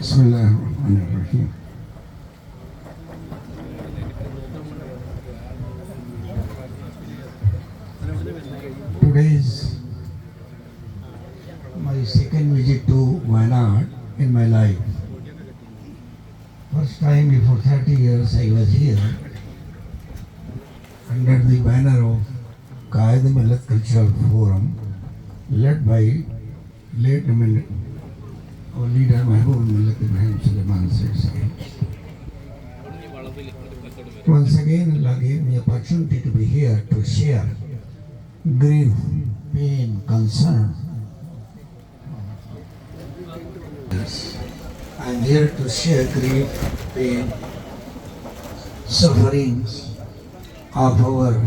بسم الله الرحمن الرحيم Today is my second visit to Wayanad in my life. First time before 30 years I was here under the banner of Qaeda Millat Cultural Forum led by late Millet our oh, leader Mahbub Millat Ibrahim Suleiman Sirsi. Once again, Allah gave me opportunity to be here to share grief, pain, concern. Yes. I am here to share grief, pain, sufferings of our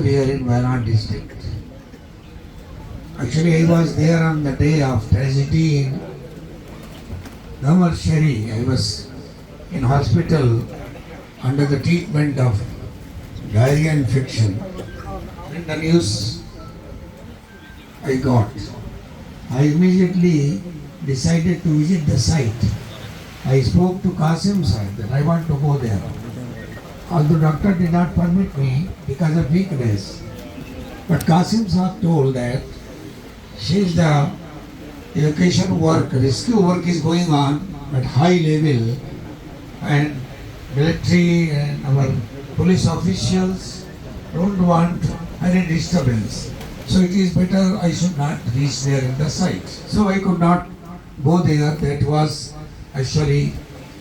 here in Wayanad district. Actually, I was there on the day of tragedy in Damar Shari. I was in hospital under the treatment of diarrhea infection. When the news I got, I immediately decided to visit the site. I spoke to Qasim sahib that I want to go there. Although doctor did not permit me because of weakness, but Qasim sahib told that since the evacuation work, rescue work is going on at high level and military and our police officials don't want any disturbance. So it is better I should not reach there in the site. So I could not go there. That was actually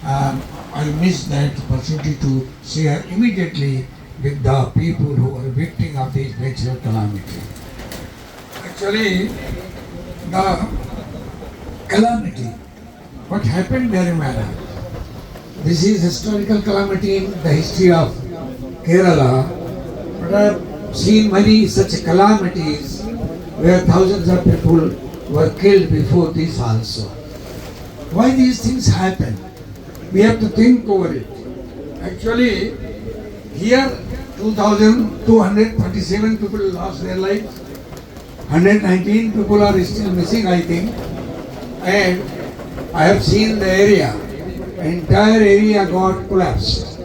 um, I missed that opportunity to share immediately with the people who are victim of this natural calamity. Actually, the calamity, what happened there in Mara, this is historical calamity in the history of Kerala, but I have seen many such calamities where thousands of people were killed before this also. Why these things happen? We have to think over it. Actually, here 2,237 people lost their lives. 119 people are still missing, I think. And I have seen the area. Entire area got collapsed.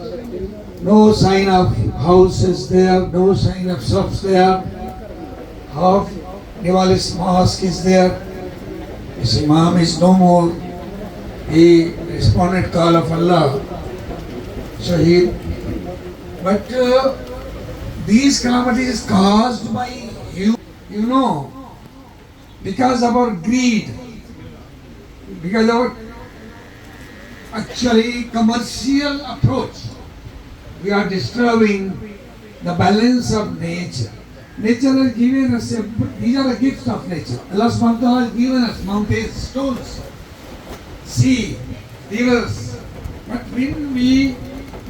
No sign of houses there, no sign of shops there. Half Nivalis mosque is there. His imam is no more. He responded call of Allah. He, but uh, these calamities caused by you, you know, because of our greed, because of our actually commercial approach, we are disturbing the balance of nature. Nature has given us, a, these are the gifts of nature. Allah ta'ala has given us mountains, stones, sea, rivers. But when we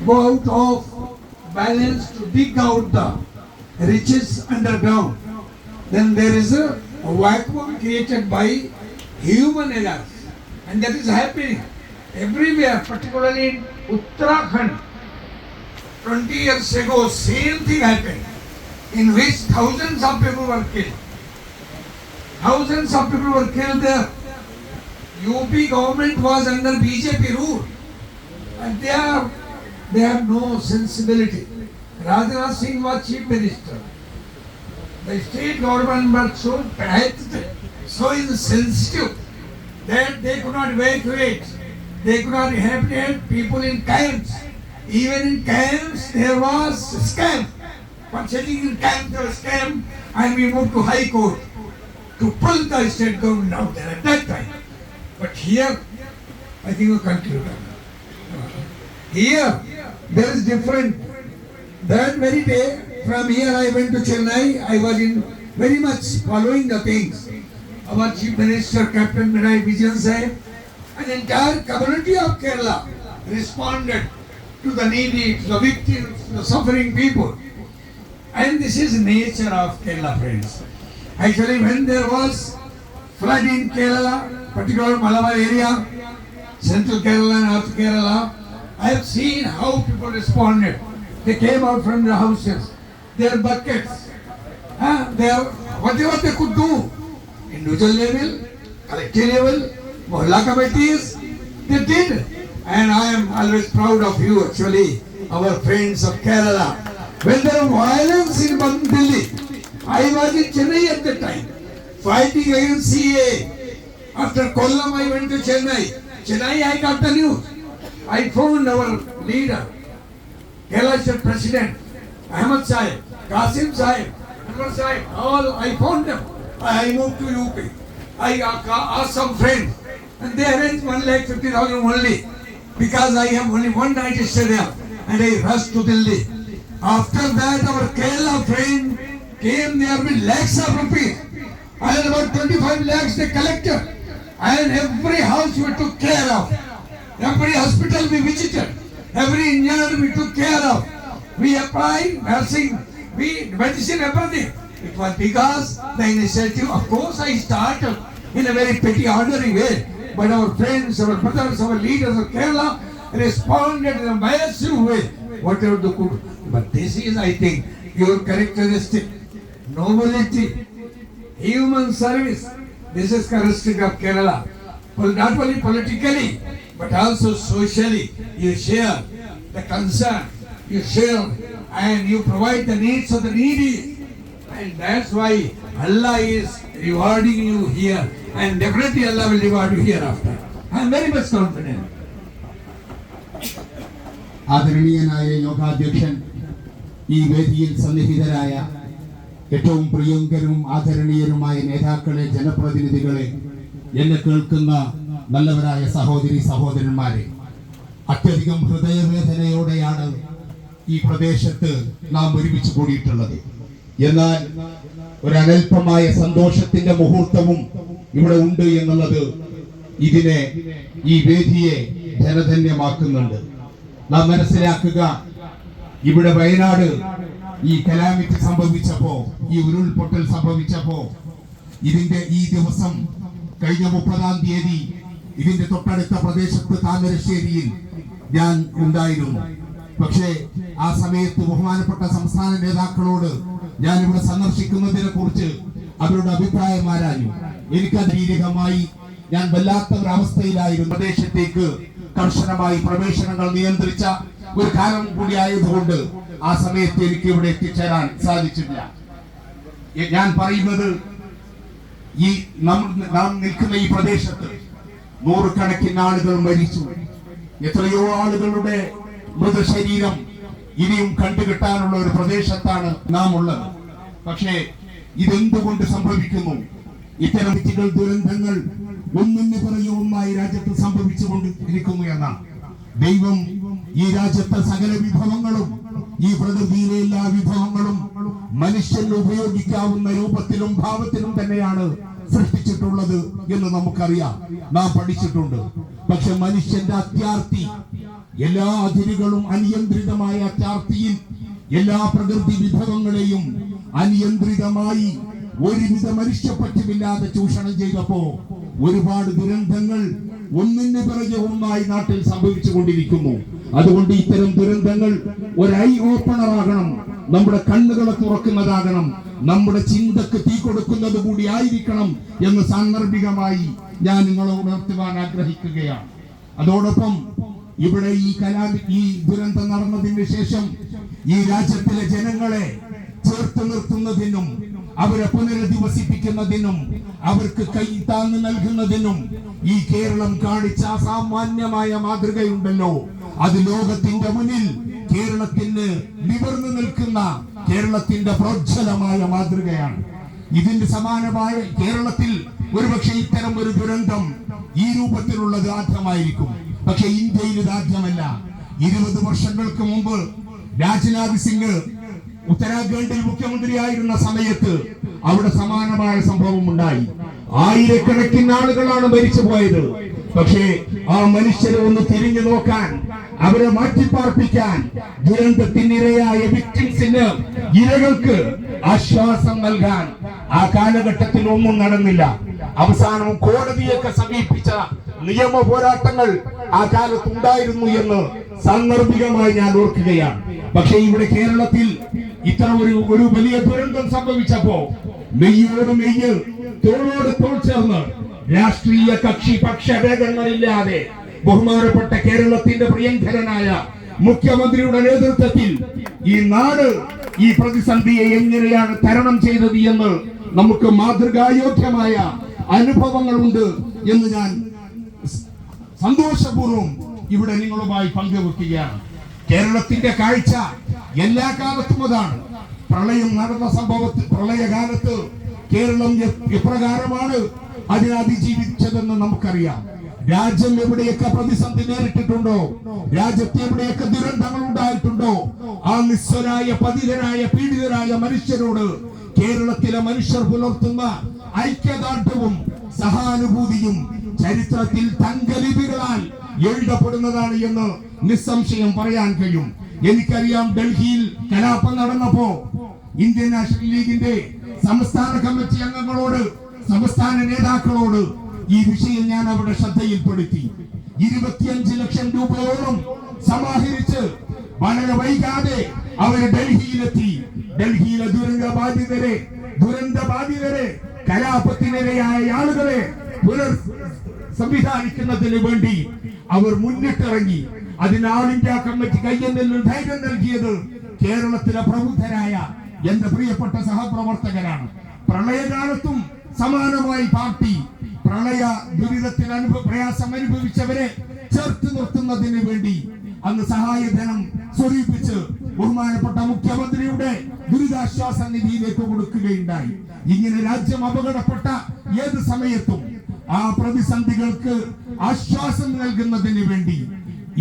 go out of balance to dig out the riches underground, then there is a, vacuum created by human error. And that is happening everywhere, particularly in Uttarakhand. 20 years ago, same thing happened, in which thousands of people were killed. Thousands of people were killed there. UP government was under BJP rule, and they are they have no sensibility. Rajnath Singh was chief minister. The state government was so pathetic, so insensitive that they could not evacuate. They could not rehabilitate people in camps. Even in camps, there was scam. Sitting in camp, there was scam, and we moved to High Court to pull the state government out there at that time. But here, I think we conclude. Here, there is different. That very day, from here I went to Chennai. I was in very much following the things. Our Chief Minister, Captain Binay Vijayan said, an entire community of Kerala responded to the needy, to the victims, to the suffering people. And this is nature of Kerala, friends. Actually, when there was flood in Kerala, particular Malabar area, Central Kerala, North Kerala, I have seen how people responded. They came out from their houses, their buckets, uh, they whatever they could do, individual level, collective level, mohalla committees, they did. And I am always proud of you actually, our friends of Kerala. When there was violence in Delhi, I was in Chennai at the time, fighting against CA. After Kollam, I went to Chennai. Chennai, I got the news. I found our leader, Kerala President, Ahmad Sahib, Qasim Sahib, Anwar Sahib, all I found them. I moved to UP. I asked some friends, and they arranged one lakh fifty thousand only, because I have only one night stadium, and I rushed to Delhi. After that, our Kerala friend came there with lakhs of rupees, and about twenty-five lakhs they collected, and every house we took care of. Every hospital we visited, every injured we took care of. We applied nursing, we medicine, everything. It was because the initiative, of course, I started in a very petty, ordinary way. But our friends, our brothers, our leaders of Kerala responded in a massive way, whatever they could. But this is, I think, your characteristic, nobility, human service. This is characteristic of Kerala. Well, not only politically, but also socially. You share the concern, you share and you provide the needs of the needy. And that's why Allah is rewarding you here. And definitely Allah will reward you hereafter. I am very much confident. ആദരണീയനായ യോഗാധ്യക്ഷൻ ഈ വേദിയിൽ സന്നിഹിതരായ ഏറ്റവും പ്രിയങ്കരും ആദരണീയരുമായ നേതാക്കളെ ജനപ്രതിനിധികളെ എന്നെ കേൾക്കുന്ന നല്ലവരായ സഹോദരി സഹോദരന്മാരെ അത്യധികം ഹൃദയവേദനയോടെയാണ് ഈ പ്രദേശത്ത് നാം ഒരുമിച്ച് കൂടിയിട്ടുള്ളത്. എന്നാൽ ഒരനൽപമായ സന്തോഷത്തിന്റെ മുഹൂർത്തവും ഇവിടെ ഉണ്ട് എന്നുള്ളത് ഇതിനെ ഈ വേദിയെ ജനധന്യമാക്കുന്നുണ്ട് നാം മനസ്സിലാക്കുക ഇവിടെ വയനാട് ഈ കലാമിറ്റി സംഭവിച്ചപ്പോ ഈ ഉരുൾപൊട്ടൽ സംഭവിച്ചപ്പോ ഇതിന്റെ ഈ ദിവസം കഴിഞ്ഞ മുപ്പതാം തീയതി ഇതിന്റെ തൊട്ടടുത്ത പ്രദേശത്ത് താമരശ്ശേരിയിൽ ഞാൻ ഉണ്ടായിരുന്നു. പക്ഷേ ആ സമയത്ത് ബഹുമാനപ്പെട്ട സംസ്ഥാന നേതാക്കളോട് ഞാൻ ഇവിടെ സന്ദർശിക്കുന്നതിനെ കുറിച്ച് അവരുടെ അഭിപ്രായം ആരാഞ്ഞു. എനിക്ക് ശാരീരികമായി ഞാൻ വല്ലാത്ത ഒരു അവസ്ഥയിലായിരുന്നു പ്രദേശത്തേക്ക് കർശനമായി പ്രവേശനങ്ങൾ നിയന്ത്രിച്ച ഒരു കാലം കൂടി ആയതുകൊണ്ട് ആ സമയത്ത് എനിക്ക് ഇവിടെ എത്തിച്ചേരാൻ സാധിച്ചില്ല. ഞാൻ പറയുന്നത് ഈ നാം നിൽക്കുന്ന ഈ പ്രദേശത്ത് നൂറുകണക്കിന് ആളുകൾ മരിച്ചു. എത്രയോ ആളുകളുടെ മൃതശരീരം ഇനിയും കണ്ടുകിട്ടാനുള്ള ഒരു പ്രദേശത്താണ് നാം ഉള്ളത്. പക്ഷേ ഇതെന്തുകൊണ്ട് സംഭവിക്കുന്നു? ഇത്തരം വ്യക്തികൾ ദുരന്തങ്ങൾ ഒന്നിന് പിറകെ ഒന്നായി രാജ്യത്ത് സംഭവിച്ചുകൊണ്ട് ഇരിക്കുന്നു എന്നാണ്. ദൈവം ഈ രാജ്യത്തെ സകല വിഭവങ്ങളും ഈ പ്രകൃതിയിലെ എല്ലാ വിഭവങ്ങളും മനുഷ്യൻ ഉപയോഗിക്കാവുന്ന രൂപത്തിലും ഭാവത്തിലും തന്നെയാണ് സൃഷ്ടിച്ചിട്ടുള്ളത് എന്ന് നമുക്കറിയാം. നാം പഠിച്ചിട്ടുണ്ട്. പക്ഷെ മനുഷ്യന്റെ അത്യാർത്തി എല്ലാ അതിരുകളും അനിയന്ത്രിതമായ അത്യാർത്തിയിൽ എല്ലാ പ്രകൃതി വിഭവങ്ങളെയും അനിയന്ത്രിതമായി ഒരുവിധ മനുഷ്യപ്പറ്റുമില്ലാതെ ചൂഷണം ചെയ്തപ്പോ ഒരുപാട് ദുരന്തങ്ങൾ ഒന്നിന് പിറകെ ഒന്നായി നാട്ടിൽ സംഭവിച്ചു കൊണ്ടിരിക്കുന്നു. അതുകൊണ്ട് ഇത്തരം ദുരന്തങ്ങൾ ഒരു ഐ ഓപ്പണർ ആകണം നമ്മുടെ കണ്ണുകളെ തുറക്കുന്നതാകണം. നമ്മുടെ ചിന്തക്ക് തീ കൊടുക്കുന്നത് കൂടി ആയിരിക്കണം എന്ന് സാന്ദർഭികമായി ഞാൻ നിങ്ങളെ ഉണർത്തുവാൻ ആഗ്രഹിക്കുകയാണ്. അതോടൊപ്പം ഇവിടെ ഈ കലാ ഈ ദുരന്തം നടന്നതിന് ശേഷം ഈ രാജ്യത്തിലെ ജനങ്ങളെ ചേർത്ത് നിർത്തുന്നതിനും അവരെ പുനരധിവസിപ്പിക്കുന്നതിനും അവർക്ക് കൈ താങ്ങ് നൽകുന്നതിനും ഈ കേരളം കാണിച്ച അസാമാന്യമായ മാതൃകയുണ്ടല്ലോ. അത് ലോകത്തിന്റെ മുന്നിൽ കേരളത്തിന് നിവർന്നു നിൽക്കുന്ന കേരളത്തിന്റെ പ്രോജ്വലമായ മാതൃകയാണ്. ഇതിന് സമാനമായ കേരളത്തിൽ ഒരുപക്ഷെ ഇത്തരം ഒരു ദുരന്തം ഈ രൂപത്തിലുള്ളത് ആദ്യമായിരിക്കും. പക്ഷെ ഇന്ത്യയിൽ ഇത് ആദ്യമല്ല. ഇരുപത് വർഷങ്ങൾക്ക് മുമ്പ് രാജ്നാഥ് സിംഗ് ഉത്തരാഖണ്ഡിൽ മുഖ്യമന്ത്രിയായിരുന്ന സമയത്ത് അവിടെ സമാനമായ സംഭവം ഉണ്ടായി ആയിരക്കണക്കിന് ആളുകളാണ് മരിച്ചു പോയത് പക്ഷേ ആ മനുഷ്യരെ ഒന്ന് തിരിഞ്ഞു നോക്കാൻ അവരെ മാറ്റിപ്പാർപ്പിക്കാൻ ദുരന്തത്തിനിരയായ വിക്ടിംസിന് ഇരകൾക്ക് ആശ്വാസം നൽകാൻ ആ കാലഘട്ടത്തിൽ ഒന്നും നടന്നില്ല. അവസാനം കോടതിയൊക്കെ സമീപിച്ച നിയമ പോരാട്ടങ്ങൾ ആ കാലത്ത് ഉണ്ടായിരുന്നു എന്ന് സാന്ദർഭികമായി ഞാൻ ഓർക്കുകയാണ്. പക്ഷേ ഇവിടെ കേരളത്തിൽ ഇത്ര ഒരു ഒരു വലിയ ദുരന്തം സംഭവിച്ചപ്പോ മെയ്യോട് മെയ്യ് തോളോട് തോൾ ചേർന്ന് രാഷ്ട്രീയ കക്ഷി പക്ഷഭേദങ്ങളില്ലാതെ ബഹുമാനപ്പെട്ട കേരളത്തിന്റെ പ്രിയങ്കരനായ മുഖ്യമന്ത്രിയുടെ നേതൃത്വത്തിൽ ഈ നാട് ഈ പ്രതിസന്ധിയെ എങ്ങനെയാണ് തരണം ചെയ്തത് എന്ന് നമുക്ക് മാതൃകായോഗ്യമായ അനുഭവങ്ങളുണ്ട് എന്ന് ഞാൻ സന്തോഷപൂർവം ഇവിടെ നിങ്ങളുമായി പങ്കുവെക്കുകയാണ്. കേരളത്തിന്റെ കാഴ്ച എല്ലാ കാലത്തും അതാണ്. പ്രളയം നടന്ന സംഭവത്തിൽ പ്രളയകാലത്ത് കേരളം എപ്രകാരമാണ് അതിനെ അതിജീവിച്ചതെന്ന് നമുക്കറിയാം. രാജ്യം എവിടെയൊക്കെ പ്രതിസന്ധി നേരിട്ടിട്ടുണ്ടോ? രാജ്യത്ത് എവിടെയൊക്കെ ദുരന്തങ്ങൾ ഉണ്ടായിട്ടുണ്ടോ? ആ നിസ്വരായ പതിതരായ പീഡിതരായ മനുഷ്യരോട് കേരളത്തിലെ മനുഷ്യർ പുലർത്തുന്ന ഐക്യദാർഢ്യവും സഹാനുഭൂതിയും ചരിത്രത്തിൽ തങ്കലിപികളാൽ എഴുതപ്പെടുന്നതാണ് എന്ന് നിസ്സംശയം പറയാൻ കഴിയും. എനിക്കറിയാം ഡൽഹിയിൽ കലാപം നടന്നപ്പോ ഇന്ത്യൻ നാഷണൽ ലീഗിന്റെ സംസ്ഥാന കമ്മിറ്റി അംഗങ്ങളോട് സംസ്ഥാന നേതാക്കളോട് ഈ വിഷയം ഞാൻ അവിടെ ശ്രദ്ധയിൽപ്പെടുത്തി. ഇരുപത്തിയഞ്ച് ലക്ഷം രൂപയോളം സമാഹരിച്ച് വളരെ വൈകാതെ അവർ ഡൽഹിയിലെത്തി. ഡൽഹിയിലെ ദുരന്ത ബാധിതരെ ദുരന്ത ബാധിതരെ കലാപത്തിനിരയായ ആളുകളെ പുനർ സംവിധാനിക്കുന്നതിന് വേണ്ടി അവർ മുന്നിട്ടിറങ്ങി. അതിന് ആൾ ഇന്ത്യ കമ്മിറ്റി കയ്യെന്നിൽ ധൈര്യം നൽകിയത് കേരളത്തിലെ പ്രബുദ്ധരായ എന്റെ പ്രിയപ്പെട്ട സഹപ്രവർത്തകരാണ്. പ്രളയകാലത്തും സമാനമായി പാർട്ടി പ്രളയ ദുരിതത്തിൽ അനുഭവ പ്രയാസം അനുഭവിച്ചവരെ ചേർത്ത് നിർത്തുന്നതിന് വേണ്ടി അന്ന് സഹായധനം സ്വരൂപിച്ച് ബഹുമാനപ്പെട്ട മുഖ്യമന്ത്രിയുടെ ദുരിതാശ്വാസ നിധിയിലേക്ക് കൊടുക്കുകയുണ്ടായി. ഇങ്ങനെ രാജ്യം അപകടപ്പെട്ട ഏത് സമയത്തും ആ പ്രതിസന്ധികൾക്ക് ആശ്വാസം നൽകുന്നതിന് വേണ്ടി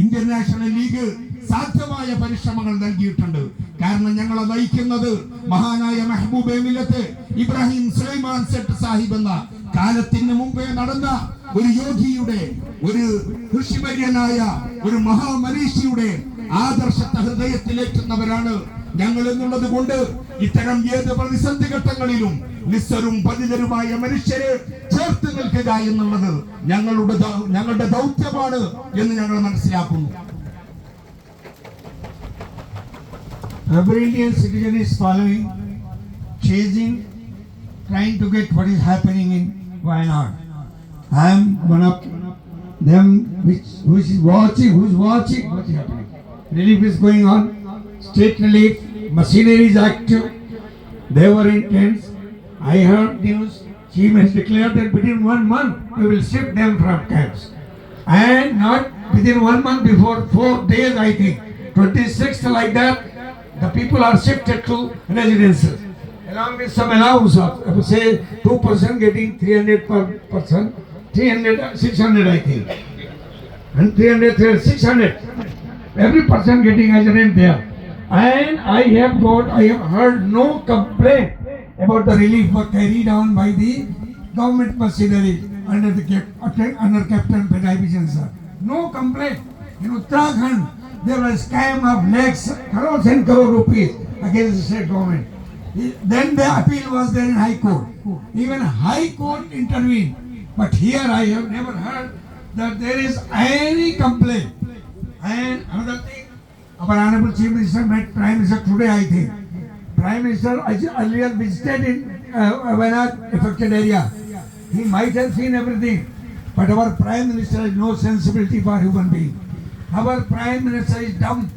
ഇന്ത്യൻ നാഷണൽ ലീഗ് സാധ്യമായ പരിശ്രമങ്ങൾ നൽകിയിട്ടുണ്ട്. കാരണം ഞങ്ങളെ നയിക്കുന്നത് മഹാനായ മെഹബൂബെ മില്ലത്ത് ഇബ്രാഹിം സുലൈമാൻ സെട്ട് സാഹിബ് എന്ന കാലത്തിന് മുമ്പേ നടന്ന ഒരു യോഗിയുടെ ഒരു ഋഷിവര്യനായ ഒരു മഹാമനീഷിയുടെ ആദർശത്തെ ഹൃദയത്തിലേറ്റുന്നവരാണ് ഞങ്ങൾ എന്നുള്ളത് കൊണ്ട് ഇത്തരം ഏത് പ്രതിസന്ധി ഘട്ടങ്ങളിലും നിസ്സരും പതിതരുമായ മനുഷ്യരെ ചേർത്ത് നിൽക്കുക എന്നുള്ളത് ഞങ്ങളുടെ ഞങ്ങളുടെ ദൗത്യമാണ് എന്ന് ഞങ്ങൾ മനസ്സിലാക്കുന്നു. Every Indian citizen is following, chasing, trying to get what is happening in Wayanad. I am one of them which who is watching, who is watching what is happening. Relief is going on, state relief, machinery is active. They were in tents. I heard news. Chief has declared that within one month we will shift them from camps. And not within one month before four days, I think, 26th like that, the people are shifted to residences. Along with some allowance of, say, two person getting 300 per person, 300, 600 I think. And 300, 300 600. Every person getting as rent there. And I have got, I have heard no complaint about the relief work carried on by the government machinery under the under Captain Pedai sir. No complaint. In Uttarakhand, there was scam of lakhs, crores and crore rupees against the state government. Then the appeal was there in High Court. Even High Court intervened. But here I have never heard that there is any complaint. And another thing, our Honorable Chief Minister met Prime Minister today, I think. Prime Minister earlier visited in uh, Wayanad affected area. He might have seen everything, but our Prime Minister has no sensibility for human being. Our Prime Minister is dumb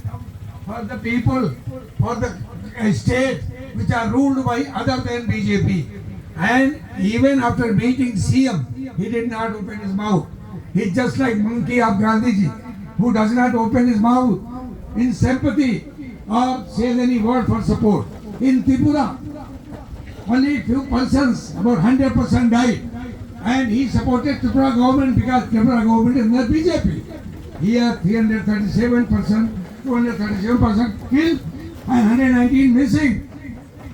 for the people, for the uh, state which are ruled by other than BJP. And even after meeting CM, he did not open his mouth. He's just like monkey of Gandhiji, who does not open his mouth in sympathy or says any word for support. In Tripura, only few persons, about hundred percent died. And he supported Tripura government because Tripura government is not BJP. Here, 337 percent, 237 percent killed and 119 missing.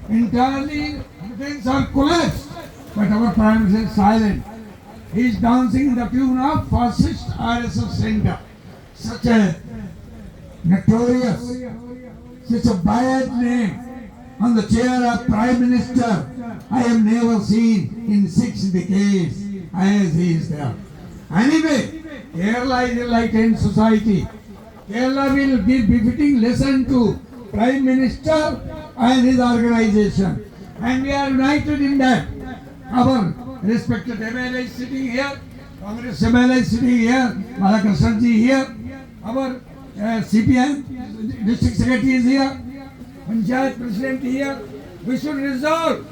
Entirely, things are collapsed. But our Prime Minister is silent. He is dancing in the tune of fascist RSS center. Such a notorious, such a bad name on the chair of Prime Minister I have never seen in six decades as he is there. Anyway, Kerala is a society. Kerala will give befitting lesson to Prime Minister and his organization. And we are united in that. Our respected MLA is sitting here, Congress MLA is sitting here, Malakashanji here, our uh, CPM district secretary is here, Panchayat president here. We should resolve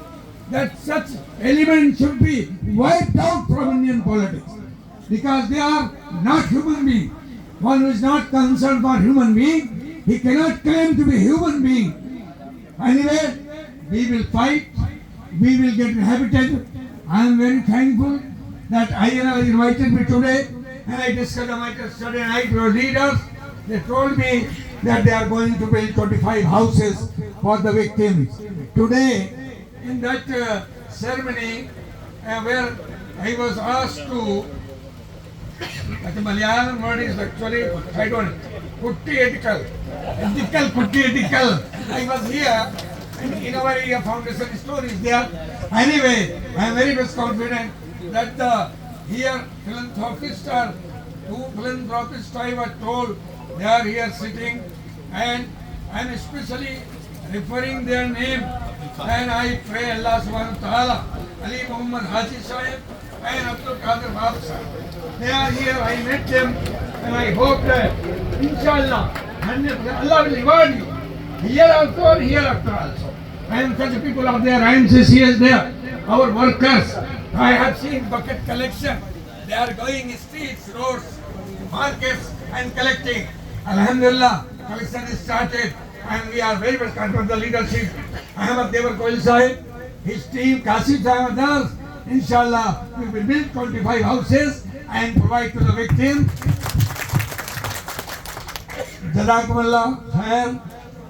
that such elements should be wiped out from Indian politics because they are not human beings. One who is not concerned for human being, he cannot claim to be human being. Anyway, we will fight, we will get inhabited. I am very thankful that INL invited me today and I discussed my yesterday night with leaders. They told me that they are going to build 25 houses for the victims. Today, in that uh, ceremony uh, where I was asked to but Malayalam word is actually, I don't, putti ethical. Ethical. I was here, in our area foundation story is there. Anyway, I am very much confident that the here philanthropists are, two philanthropists I was told, they are here sitting, and I am especially referring their name, and I pray Allah subhanahu wa ta'ala, Ali Muhammad Haji Sahib, and Abdul Qadir Bab Sahib. They are here, I met them, and I hope that, inshallah, Allah will reward you. Here also and hereafter also. And such people are there, IMCC is there, our workers. I have seen bucket collection. They are going streets, roads, markets and collecting. Alhamdulillah, collection is started and we are very much confident the leadership. Ahmad Devar Koil Sahib, his team, Sahib others, inshallah, we will build 25 houses and provide to the victim. Jazakumullah khair.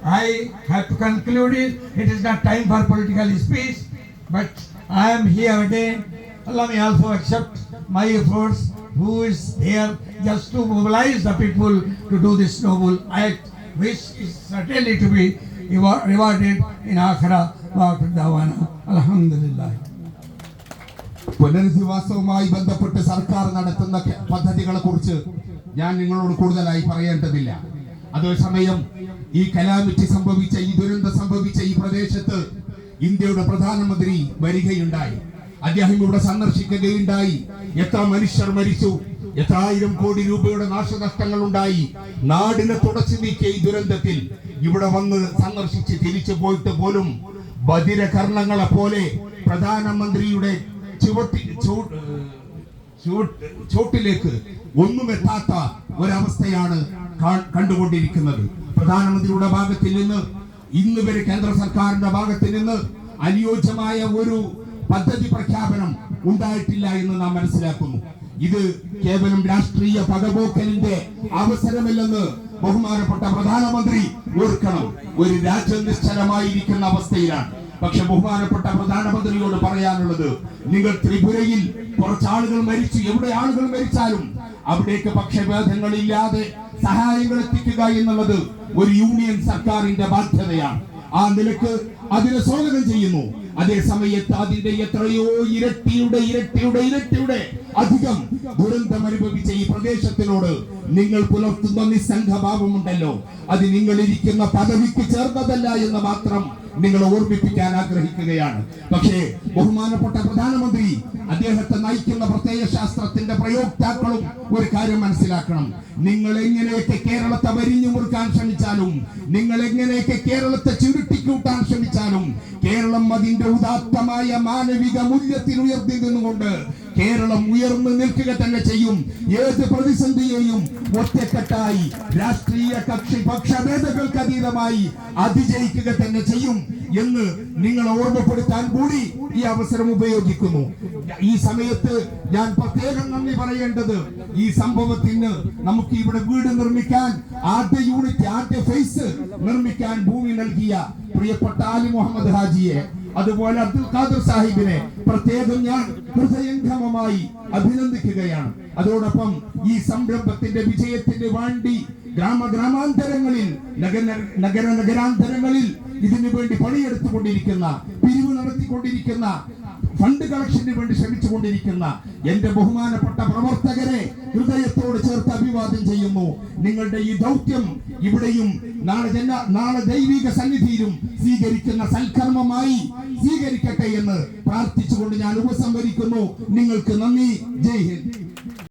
I have to conclude it. It is not time for political speech, but I am here again. Allah may also accept my efforts, who is here just to mobilize the people to do this noble act, which is certainly to be rewarded in Akhira. Alhamdulillah. പുനരധിവാസവുമായി ബന്ധപ്പെട്ട് സർക്കാർ നടത്തുന്ന പദ്ധതികളെ കുറിച്ച് ഞാൻ നിങ്ങളോട് കൂടുതലായി പറയേണ്ടതില്ല. അതേസമയം ഈ കലാമിറ്റി സംഭവിച്ച ഈ ദുരന്തം സംഭവിച്ച ഈ പ്രദേശത്ത് ഇന്ത്യയുടെ പ്രധാനമന്ത്രി വരികയുണ്ടായി. അദ്ദേഹം ഇവിടെ സന്ദർശിക്കുകയുണ്ടായി. എത്ര മനുഷ്യർ മരിച്ചു എത്രായിരം കോടി രൂപയുടെ നാശനഷ്ടങ്ങൾ ഉണ്ടായി നാടിനെ തുടച്ചു നീക്കിയ ഈ ദുരന്തത്തിൽ ഇവിടെ വന്ന് സന്ദർശിച്ച് തിരിച്ചു പോയിട്ട് പോലും ബദിരകർണങ്ങളെ പോലെ പ്രധാനമന്ത്രിയുടെ ചുവട്ടി ചോട്ടിലേക്ക് ഒന്നും എത്താത്ത ഒരവസ്ഥയാണ് കണ്ടുകൊണ്ടിരിക്കുന്നത്. പ്രധാനമന്ത്രിയുടെ ഭാഗത്തിൽ നിന്ന് ഇന്ന് വരെ കേന്ദ്ര സർക്കാരിന്റെ ഭാഗത്തിൽ നിന്ന് അനുയോജ്യമായ ഒരു പദ്ധതി പ്രഖ്യാപനം ഉണ്ടായിട്ടില്ല എന്ന് നാം മനസ്സിലാക്കുന്നു. ഇത് കേവലം രാഷ്ട്രീയ പകപോക്കലിന്റെ അവസരമില്ലെന്ന് ബഹുമാനപ്പെട്ട പ്രധാനമന്ത്രി ഓർക്കണം. ഒരു രാജ്യം നിശ്ചലമായിരിക്കുന്ന അവസ്ഥയിലാണ്. പക്ഷെ ബഹുമാനപ്പെട്ട പ്രധാനമന്ത്രിയോട് പറയാനുള്ളത് നിങ്ങൾ ത്രിപുരയിൽ കുറച്ച് ആളുകൾ മരിച്ചു. എവിടെ ആളുകൾ മരിച്ചാലും അവിടേക്ക് പക്ഷഭേദങ്ങളില്ലാതെ സഹായങ്ങൾ എത്തിക്കുക എന്നുള്ളത് ഒരു യൂണിയൻ സർക്കാരിന്റെ ബാധ്യതയാണ്. ആ നിലയ്ക്ക് അതിനെ സ്വാഗതം ചെയ്യുന്നു. അതേ സമയത്ത് അതിന്റെ എത്രയോ ഇരട്ടിയുടെ ഇരട്ടിയുടെ ഇരട്ടിയുടെ അധികം ദുരന്തം അനുഭവിച്ച ഈ പ്രദേശത്തിനോട് നിങ്ങൾ പുലർത്തുന്ന നിസ്സംഘഭാവമുണ്ടല്ലോ അത് നിങ്ങൾ ഇരിക്കുന്ന പദവിക്ക് ചേർന്നതല്ല എന്ന് മാത്രം നിങ്ങളെ ഓർമ്മിപ്പിക്കാൻ ആഗ്രഹിക്കുകയാണ്. പക്ഷേ ബഹുമാനപ്പെട്ട പ്രധാനമന്ത്രി അദ്ദേഹത്തെ നയിക്കുന്ന പ്രത്യയ ശാസ്ത്രത്തിന്റെ പ്രയോക്താക്കളും ഒരു കാര്യം മനസ്സിലാക്കണം. നിങ്ങൾ എങ്ങനെയൊക്കെ കേരളത്തെ വരിഞ്ഞു മുറുക്കാൻ ശ്രമിച്ചാലും നിങ്ങൾ എങ്ങനെയൊക്കെ കേരളത്തെ ചുരുട്ടിക്കൂട്ടാൻ ശ്രമിച്ചാലും കേരളം അതിന്റെ ഉദാത്തമായ മാനവിക മൂല്യത്തിൽ ഉയർത്തി നിന്നുകൊണ്ട് കേരളം ഉയർന്നു നിൽക്കുക തന്നെ ചെയ്യും. ഏത് പ്രതിസന്ധിയെയും ഒറ്റക്കെട്ടായി രാഷ്ട്രീയ കക്ഷി പക്ഷഭേദങ്ങൾക്ക് അതീതമായി അതിജയിക്കുക തന്നെ ചെയ്യും എന്ന് നിങ്ങളെ ഓർമ്മപ്പെടുത്താൻ കൂടി ഈ അവസരം ഉപയോഗിക്കുന്നു. ഈ സമയത്ത് ഞാൻ പ്രത്യേകം നന്ദി പറയേണ്ടത് ഈ സംഭവത്തിന് നമുക്ക് ഇവിടെ വീട് നിർമ്മിക്കാൻ ആദ്യ യൂണിറ്റ് ആദ്യ ഫേസ് നിർമ്മിക്കാൻ ഭൂമി നൽകിയ പ്രിയപ്പെട്ട ആലി മുഹമ്മദ് ഹാജിയെ അതുപോലെ അബ്ദുൽ ഖാദർ സാഹിബിനെ പ്രത്യേകം ഞാൻ ഹൃദയംഗമമായി അഭിനന്ദിക്കുകയാണ്. അതോടൊപ്പം ഈ സംരംഭത്തിന്റെ വിജയത്തിന് വേണ്ടി ഗ്രാമ ഗ്രാമാന്തരങ്ങളിൽ നഗര നഗര നഗരാന്തരങ്ങളിൽ ഇതിനു വേണ്ടി പണിയെടുത്തുകൊണ്ടിരിക്കുന്ന പിരിവ് നടത്തിക്കൊണ്ടിരിക്കുന്ന ഫണ്ട് കളക്ഷന് വേണ്ടി ശ്രമിച്ചു കൊണ്ടിരിക്കുന്ന എന്റെ ബഹുമാനപ്പെട്ട പ്രവർത്തകരെ ഹൃദയത്തോട് ചേർത്ത് അഭിവാദ്യം ചെയ്യുന്നു. നിങ്ങളുടെ ഈ ദൗത്യം ഇവിടെയും നാളെ ജന നാളെ ദൈവിക സന്നിധിയിലും സ്വീകരിക്കുന്ന സൽക്കർമ്മമായി സ്വീകരിക്കട്ടെ എന്ന് പ്രാർത്ഥിച്ചുകൊണ്ട് ഞാൻ ഉപസംഹരിക്കുന്നു. നിങ്ങൾക്ക് നന്ദി. ജയ് ഹിന്ദ്.